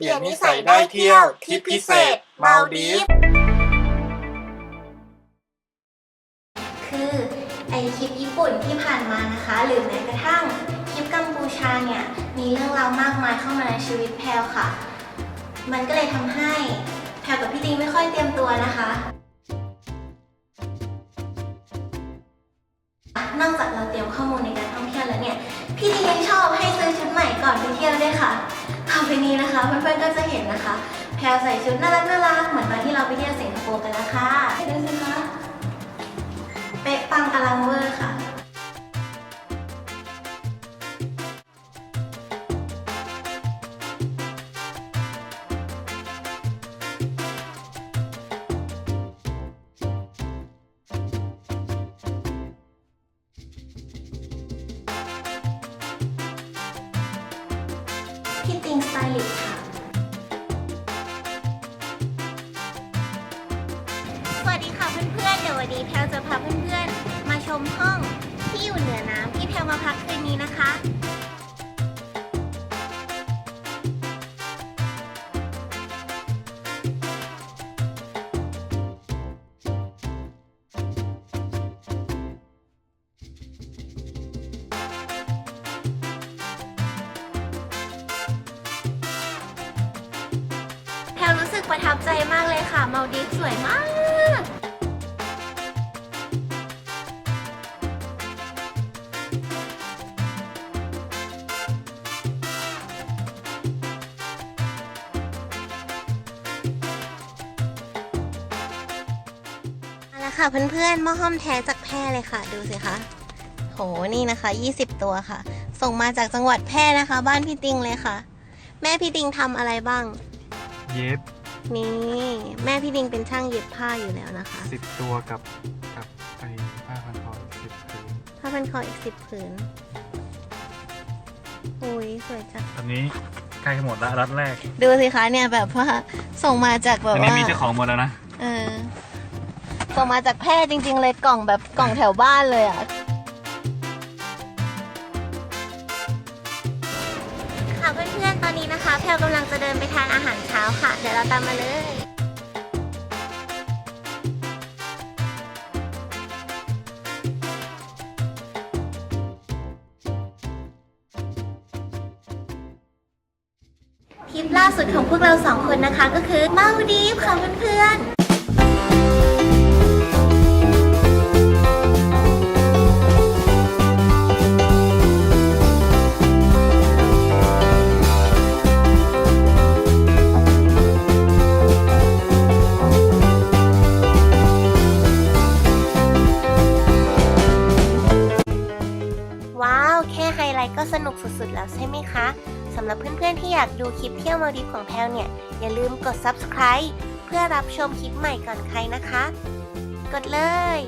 เปลี่ยนนิสัยได้เที่ยวทริปพิเศษมาลดีฟคือไอคลิปญี่ปุ่นที่ผ่านมานะคะ หรือแม้กระทั่งคลิปกัมพูชาเนี่ย มีเรื่องราวมากมายเข้ามาในชีวิตแพลวค่ะ มันก็เลยทำให้แพลวกับพี่ติงไม่ค่อยเตรียมตัวนะคะ นอกจากเราเตรียมข้อมูลในการท่องเที่ยวแล้วเนี่ย พี่ติงยังชอบให้ซื้อชุดใหม่ก่อนไปเที่ยวด้วยค่ะ ต่อไปนี้นะคะเพื่อนๆก็จะเห็นนะคะ แพลวใส่ชุดน่ารักน่ารักๆเหมือนตอนที่เราไปเที่ยวสิงคโปร์กันแล้วค่ะเห็ดูสิคะเป๊ะปังอลั ติงสไตลิสต์ค่ะ สวัสดีค่ะเพื่อนๆ เดี๋ยววันนี้แพลวจะพาเพื่อนๆ มาชมห้องที่อยู่เหนือน้ำที่แพลวมาพักคืน สึกประทับใจมากเลยค่ะมาดีฟสวยมาก เอาละค่ะเพื่อนๆหม้อห้อมแท้จากแพร่เลยค่ะ ดูสิคะ โห นี่นะคะ 20 ตัวค่ะ ส่งมาจากจังหวัดแพร่นะคะ บ้านพี่ติงเลยค่ะ แม่พี่ติงทำอะไรบ้าง เย็บ นี่แม่พี่ติงเป็นช่างเย็บผ้าอยู่แล้วนะคะ สิบตัวกับกับไอ้ผ้าพันคออีกสิบผืนผ้าพันคออีกสิบผืนอุ้ยสวยจัง ตอนนี้ใกล้หมดละรัดแรก ดูสิคะเนี่ยแบบว่าส่งมาจากแบบอันนี้ว่ามีเจ้าของหมดแล้วนะ เออส่งมาจากแพร่จริง ๆ เลยกล่องแบบกล่องแถวบ้านเลยอะ ค่ะเพื่อนๆต อนนี้นะคะแพลกำลังจะเดินไปทานอาหารเช้าค่ะ เดี๋ยวเราตามมาเลย ทริปล่าสุดของพวกเราสองคนนะคะก็คือมาดีฟค่ะเพื่อนๆ สนุกสุดๆ แล้วใช่ไหมคะ สำหรับเพื่อนๆ ที่อยากดูคลิปเที่ยวมาดิฟของแพลเนี่ย อย่าลืมกด subscribe เพื่อรับชมคลิปใหม่ก่อนใครนะคะ กดเลย